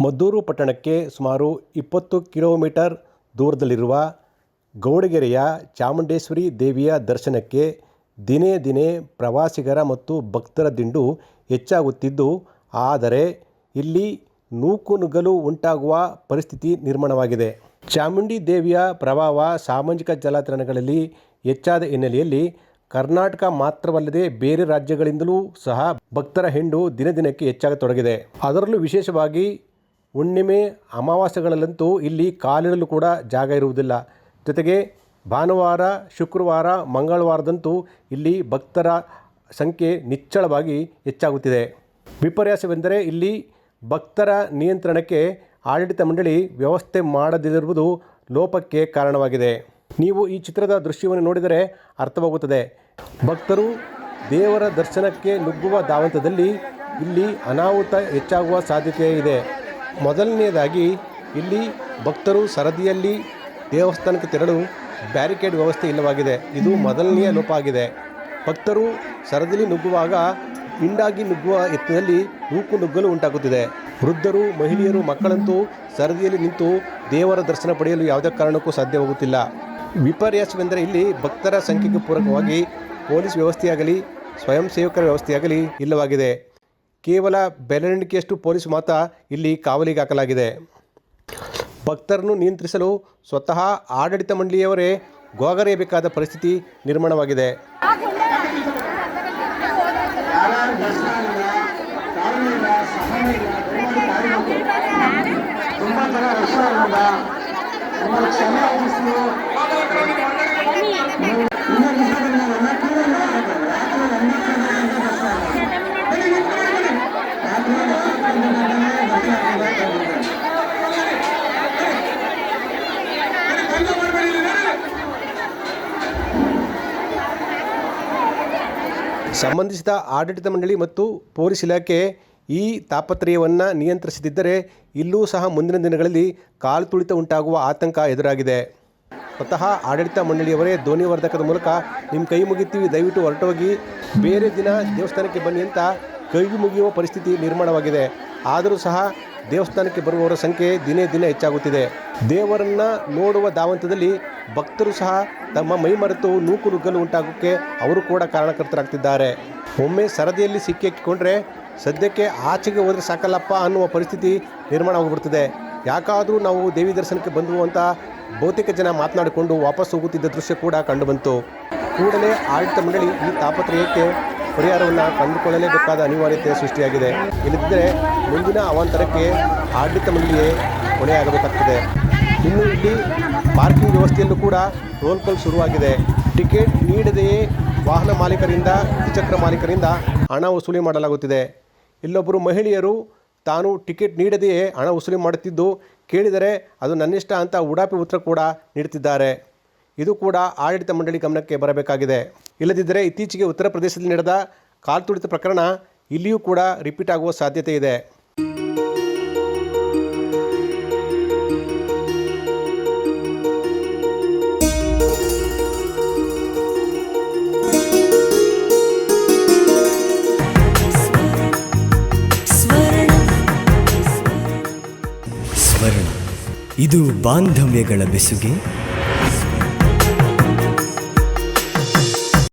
ಮದ್ದೂರು ಪಟ್ಟಣಕ್ಕೆ ಸುಮಾರು ಇಪ್ಪತ್ತು ಕಿಲೋಮೀಟರ್ ದೂರದಲ್ಲಿರುವ ಗೌಡಗೆರೆಯ ಚಾಮುಂಡೇಶ್ವರಿ ದೇವಿಯ ದರ್ಶನಕ್ಕೆ ದಿನೇ ದಿನೇ ಪ್ರವಾಸಿಗರ ಮತ್ತು ಭಕ್ತರ ದಿಂಡು ಹೆಚ್ಚಾಗುತ್ತಿದ್ದು, ಆದರೆ ಇಲ್ಲಿ ನೂಕುನುಗ್ಗಲು ಉಂಟಾಗುವ ಪರಿಸ್ಥಿತಿ ನಿರ್ಮಾಣವಾಗಿದೆ. ಚಾಮುಂಡಿ ದೇವಿಯ ಪ್ರಭಾವ ಸಾಮಾಜಿಕ ಜಾಲತಾಣಗಳಲ್ಲಿ ಹೆಚ್ಚಾದ ಹಿನ್ನೆಲೆಯಲ್ಲಿ ಕರ್ನಾಟಕ ಮಾತ್ರವಲ್ಲದೆ ಬೇರೆ ರಾಜ್ಯಗಳಿಂದಲೂ ಸಹ ಭಕ್ತರ ಹೆಂಡು ದಿನ ದಿನಕ್ಕೆ ಹೆಚ್ಚಾಗತೊಡಗಿದೆ. ಅದರಲ್ಲೂ ವಿಶೇಷವಾಗಿ ಹುಣ್ಣಿಮೆ ಅಮಾವಾಸ್ಯೆಗಳಲ್ಲಂತೂ ಇಲ್ಲಿ ಕಾಲಿಡಲು ಕೂಡ ಜಾಗ ಇರುವುದಿಲ್ಲ. ಜೊತೆಗೆ ಭಾನುವಾರ, ಶುಕ್ರವಾರ, ಮಂಗಳವಾರದಂತೂ ಇಲ್ಲಿ ಭಕ್ತರ ಸಂಖ್ಯೆ ನಿಚ್ಚಳವಾಗಿ ಹೆಚ್ಚಾಗುತ್ತಿದೆ. ವಿಪರ್ಯಾಸವೆಂದರೆ ಇಲ್ಲಿ ಭಕ್ತರ ನಿಯಂತ್ರಣಕ್ಕೆ ಆಡಳಿತ ಮಂಡಳಿ ವ್ಯವಸ್ಥೆ ಮಾಡದಿರುವುದು ಲೋಪಕ್ಕೆ ಕಾರಣವಾಗಿದೆ. ನೀವು ಈ ಚಿತ್ರದ ದೃಶ್ಯವನ್ನು ನೋಡಿದರೆ ಅರ್ಥವಾಗುತ್ತದೆ. ಭಕ್ತರು ದೇವರ ದರ್ಶನಕ್ಕೆ ನುಗ್ಗುವ ಧಾವಂತದಲ್ಲಿ ಇಲ್ಲಿ ಅನಾಹುತ ಹೆಚ್ಚಾಗುವ ಸಾಧ್ಯತೆ ಇದೆ. ಮೊದಲನೆಯದಾಗಿ ಇಲ್ಲಿ ಭಕ್ತರು ಸರದಿಯಲ್ಲಿ ದೇವಸ್ಥಾನಕ್ಕೆ ತೆರಳು, ಬ್ಯಾರಿಕೇಡ್ ವ್ಯವಸ್ಥೆ ಇಲ್ಲವಾಗಿದೆ. ಇದು ಮೊದಲನೆಯ ಲೋಪ ಆಗಿದೆ. ಭಕ್ತರು ಸರದಿಯಲ್ಲಿ ನುಗ್ಗುವಾಗ, ಹಿಂಡಾಗಿ ನುಗ್ಗುವ ಯತ್ನದಲ್ಲಿ ನೂಕು ನುಗ್ಗಲು ಉಂಟಾಗುತ್ತಿದೆ. ವೃದ್ಧರು, ಮಹಿಳೆಯರು, ಮಕ್ಕಳಂತೂ ಸರದಿಯಲ್ಲಿ ನಿಂತು ದೇವರ ದರ್ಶನ ಪಡೆಯಲು ಯಾವುದೇ ಕಾರಣಕ್ಕೂ ಸಾಧ್ಯವಾಗುತ್ತಿಲ್ಲ. ವಿಪರ್ಯಾಸವೆಂದರೆ ಇಲ್ಲಿ ಭಕ್ತರ ಸಂಖ್ಯೆಗೆ ಪೂರಕವಾಗಿ ಪೊಲೀಸ್ ವ್ಯವಸ್ಥೆಯಾಗಲಿ, ಸ್ವಯಂ ಸೇವಕರ ವ್ಯವಸ್ಥೆಯಾಗಲಿ ಇಲ್ಲವಾಗಿದೆ. ಕೇವಲ ಬೆಲೆಣಿಕೆಯಷ್ಟು ಪೊಲೀಸ್ ಮಾತ್ರ ಇಲ್ಲಿ ಕಾವಲಿಗೆ ಹಾಕಲಾಗಿದೆ. ಭಕ್ತರನ್ನು ನಿಯಂತ್ರಿಸಲು ಸ್ವತಃ ಆಡಳಿತ ಮಂಡಳಿಯವರೇ ಗೋಗರೆಯಬೇಕಾದ ಪರಿಸ್ಥಿತಿ ನಿರ್ಮಾಣವಾಗಿದೆ. ಯಾರ್ಯಾರು ದರ್ಶನ ಆಗಿಲ್ಲ ಕಾರಣ ಇಲ್ಲ ಸಹಾಯ ಇಲ್ಲ ದಯಮಾಡಿ ಕಾರಣಕ್ಕೆ ತುಂಬ ಜನ ರಶ್ ಆಗಿಲ್ಲ ನಿಮ್ಮಲ್ಲಿ ಕ್ಷಮೆ ಯಾಚಿಸಿ ಇನ್ನೂ ದಿವಸದಲ್ಲಿ ನನ್ನ ಕೂಡಲ್ಲ ರಾತ್ರಿ ಒಂಬತ್ತು ಗಂಟೆಗೆ ದರ್ಶನ ಆಗಿದೆ. ಬನ್ನಿ, ಬನ್ನಿ, ಬನ್ನಿ, ಬನ್ನಿ. ರಾತ್ರಿ ಒಂಬತ್ತು ಗಂಟೆಗೆ ದರ್ಶನ ಆಗಿದೆ. ಬಂದು ಬರ್ಬೇಡಿ ಇಲ್ಲಿ, ನೋಡಿ. ಸಂಬಂಧಿಸಿದ ಆಡಳಿತ ಮಂಡಳಿ ಮತ್ತು ಪೊಲೀಸ್ ಇಲಾಖೆ ಈ ತಾಪತ್ರಯವನ್ನು ನಿಯಂತ್ರಿಸದಿದ್ದರೆ ಇಲ್ಲೂ ಸಹ ಮುಂದಿನ ದಿನಗಳಲ್ಲಿ ಕಾಲು ತುಳಿತ ಉಂಟಾಗುವ ಆತಂಕ ಎದುರಾಗಿದೆ. ಸ್ವತಃ ಆಡಳಿತ ಮಂಡಳಿಯವರೇ ಧ್ವನಿವರ್ಧಕದ ಮೂಲಕ ನಿಮ್ಮ ಕೈ ಮುಗಿತೀವಿ, ದಯವಿಟ್ಟು ಹೊರಟೋಗಿ. ಬೇರೆ ದಿನ ದೇವಸ್ಥಾನಕ್ಕೆ ಬನ್ನಿ ಅಂತ ಕೈ ಮುಗಿಯುವ ಪರಿಸ್ಥಿತಿ ನಿರ್ಮಾಣವಾಗಿದೆ. ಆದರೂ ಸಹ ದೇವಸ್ಥಾನಕ್ಕೆ ಬರುವವರ ಸಂಖ್ಯೆ ದಿನೇ ದಿನೇ ಹೆಚ್ಚಾಗುತ್ತಿದೆ. ದೇವರನ್ನ ನೋಡುವ ಧಾವಂತದಲ್ಲಿ ಭಕ್ತರು ಸಹ ತಮ್ಮ ಮೈ ಮರೆತು ನೂಕು ನುಗ್ಗಲು ಉಂಟಾಗೋಕ್ಕೆ ಅವರು ಕೂಡ ಕಾರಣಕರ್ತರಾಗ್ತಿದ್ದಾರೆ. ಒಮ್ಮೆ ಸರದಿಯಲ್ಲಿ ಸಿಕ್ಕಿಕೊಂಡ್ರೆ ಸದ್ಯಕ್ಕೆ ಆಚೆಗೆ ಹೋದರೆ ಸಾಕಲ್ಲಪ್ಪ ಅನ್ನುವ ಪರಿಸ್ಥಿತಿ ನಿರ್ಮಾಣ ಆಗಿಬಿಡ್ತದೆ. ಯಾಕಾದರೂ ನಾವು ದೇವಿ ದರ್ಶನಕ್ಕೆ ಬಂದವು ಅಂತ ಬಹುತೇಕ ಜನ ಮಾತನಾಡಿಕೊಂಡು ವಾಪಸ್ ಹೋಗುತ್ತಿದ್ದ ದೃಶ್ಯ ಕೂಡ ಕಂಡುಬಂತು ಕೂಡಲೇ ಆಡಳಿತ ಮಂಡಳಿ ಈ ತಾಪತ್ರಯಕ್ಕೆ ಪರಿಹಾರವನ್ನು ಕಂಡುಕೊಳ್ಳಲೇಬೇಕಾದ ಅನಿವಾರ್ಯತೆ ಸೃಷ್ಟಿಯಾಗಿದೆ. ಇಲ್ಲದಿದ್ದರೆ ಮುಂದಿನ ಅವಾಂತರಕ್ಕೆ ಆಡಳಿತ ಮಂಡಳಿಯೇ ಹೊಣೆಯಾಗಬೇಕಾಗ್ತದೆ ಇನ್ನು ಇಲ್ಲಿ ಪಾರ್ಕಿಂಗ್ ವ್ಯವಸ್ಥೆಯಲ್ಲೂ ಕೂಡ ರೋಲ್ ಕಾಲ್ ಶುರುವಾಗಿದೆ. ಟಿಕೆಟ್ ನೀಡದೆಯೇ ವಾಹನ ಮಾಲೀಕರಿಂದ, ದ್ವಿಚಕ್ರ ಮಾಲೀಕರಿಂದ ಹಣ ವಸೂಲಿ ಮಾಡಲಾಗುತ್ತಿದೆ. ಇಲ್ಲೊಬ್ಬರು ಮಹಿಳೆಯರು ತಾನು ಟಿಕೆಟ್ ನೀಡದೆಯೇ ಹಣ ವಸೂಲಿ ಮಾಡುತ್ತಿದ್ದು ಕೇಳಿದರೆ ಅದು ನನ್ನಿಷ್ಟ ಅಂತ ಉಡಾಪಿ ಉತ್ತರ ಕೂಡ ನೀಡುತ್ತಿದ್ದಾರೆ. ಇದು ಕೂಡ ಆಡಳಿತ ಮಂಡಳಿ ಗಮನಕ್ಕೆ ಬರಬೇಕಾಗಿದೆ. ಇಲ್ಲದಿದ್ದರೆ ಇತ್ತೀಚೆಗೆ ಉತ್ತರ ಪ್ರದೇಶದಲ್ಲಿ ನಡೆದ ಕಾಲ್ತುಳಿತ ಪ್ರಕರಣ ಇಲ್ಲಿಯೂ ಕೂಡ ರಿಪೀಟ್ ಆಗುವ ಸಾಧ್ಯತೆ ಇದೆ. ಇದು ಬಾಂಧವ್ಯಗಳ ಬೆಸುಗೆ.